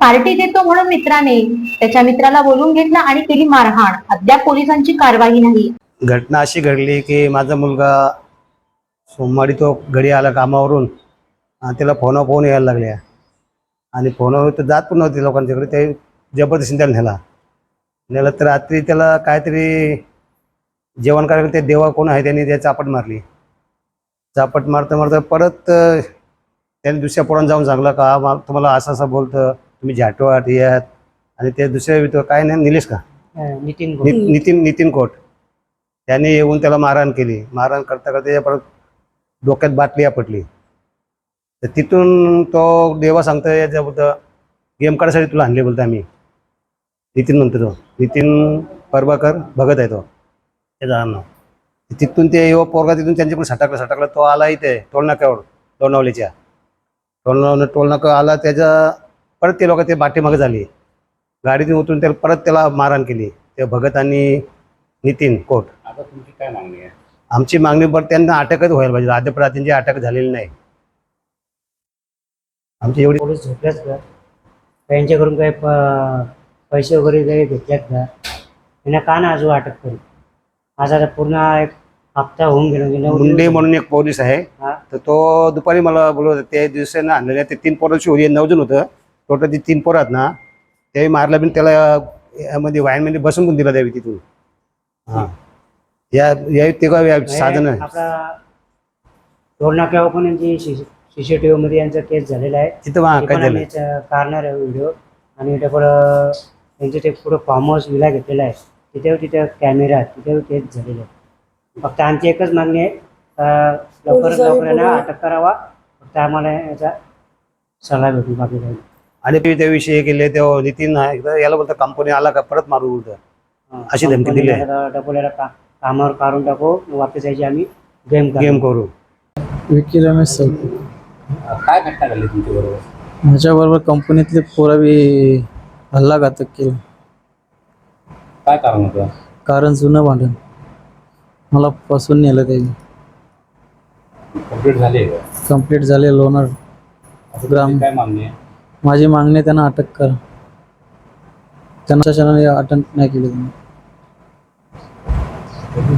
Party देतो म्हणून मित्राने त्याच्या मित्राला बोलून घेतला आणि केली मारहाण. अद्याप पोलिसांची कारवाई नाही. घटना अशी घडली की माझा मुलगा सोमवारी तो घरी आला कामावरून. आणि त्याला फोन फोन यायला लागल्या. आणि फोनवर तर जात पण नव्हती लोकांच्याकडे ते जबरदस्तीने त्याला नेला. नेला तर रात्री त्याला काहीतरी जेवण करायला ते देवा कोण आहे त्यांनी त्या चापट मारली. चापट मारता मारता परत त्याने दुसऱ्या पोरांना जाऊन सांगलं का तुम्हाला असं असं बोलतं. तुम्ही झाटवाट हे आहात. आणि ते दुसऱ्या काय नाही निलेश का? नितीन नि- नितीन नितीन कोट. त्याने येऊन त्याला मारहाण केली. मारहाण करता करता त्याच्या परत डोक्यात बाटली आपटली. तर तिथून तो देवा सांगतो याच्या बोलतं गेम काढायसाठी तुला आणले बोलतो आम्ही. नितीन म्हणतो तो. नितीन परबाकर भगत आहे तो. त्याचं नाव तिथून ते युवा पोरगा तिथून त्यांच्याकडे सटाकला सटाकला तो आला इथे टोलनाक्यावर लोणावलीच्या टोलनाव टोलनाका आला त्याच्या परत ते लोक ते बाटेमागे झाली. गाडीतून उतरून त्याला परत त्याला मारहाण केली. ते भगत आणि नितीन कोट. आता तुमची काय मागणी आहे? आमची मागणी बरं त्यांना अटकच व्हायला पाहिजे. आद्यप्रार्थींची अटक झालेली नाही. आमची एवढी पोलीस झोपल्यात का? त्यांच्याकडून काही प- पैसे वगैरे काही घेतल्यात का? त्यांना का ना अजून अटक करू? आज आता पूर्ण एक हप्ता होऊन गेलो. म्हणजे नऊ मुंडे म्हणून एक पोलीस आहे. हा. तर तो दुपारी मला बोलवत होता. त्या दिवसानं आणलेल्या ते तीन पोरांची होती. नऊ जण होतं. टोटल ती तीन पोरं आहेत ना ते मारला बिन त्याला यामध्ये वायनमध्ये बसून पण दिला द्यावी तिथून. हा. या या ते का साधन आहे आपला टोलनाक्यावर पण यांची सीसीटीव्ही मध्ये यांचा केस झालेला आहे. तिथं हा ते काय पण झालं? आम्ही काढणार आहे व्हिडिओ. आणि डबल त्यांचं ते पुढं फार्म हाऊस विला घेतलेला आहे. तिथे तिथे कॅमेरा आहे तिथे केस झालेले आहे फक्त आमची एकच मागणी आहे. अं, लवकरात लवकर यांना अटक करावा. फक्त आम्हाला याचा सल्ला भेटू बाकी काही नाही. आणि ते त्याविषयी हे केले तेव्हा नितीन एकदा याला बोलतं कंपनी आला का? परत मारू बोलतं. हं. अशी धमकी दिली आहे. कंपनीला डबल याला का- कामावर काढून टाकू वापस यायची आम्ही गेम गेम करू. विकी रमेश चौके काय घटना घडली तुमच्या बरोबर? माझ्याबरोबर कंपनीतले पोरं बी हल्ला घातक केलं. काय कारण होतं? कारण जुनं भांडण. मला फसून नेलं त्यांनी. कंप्लीट झाली आहे का? कंप्लीट झाले लोणार आता ग्राम- तुमची काय मागणी आहे? माझी मागणी त्यांना अटक करा. त्यांना शासनाने अटक नाही केली. त्यांनी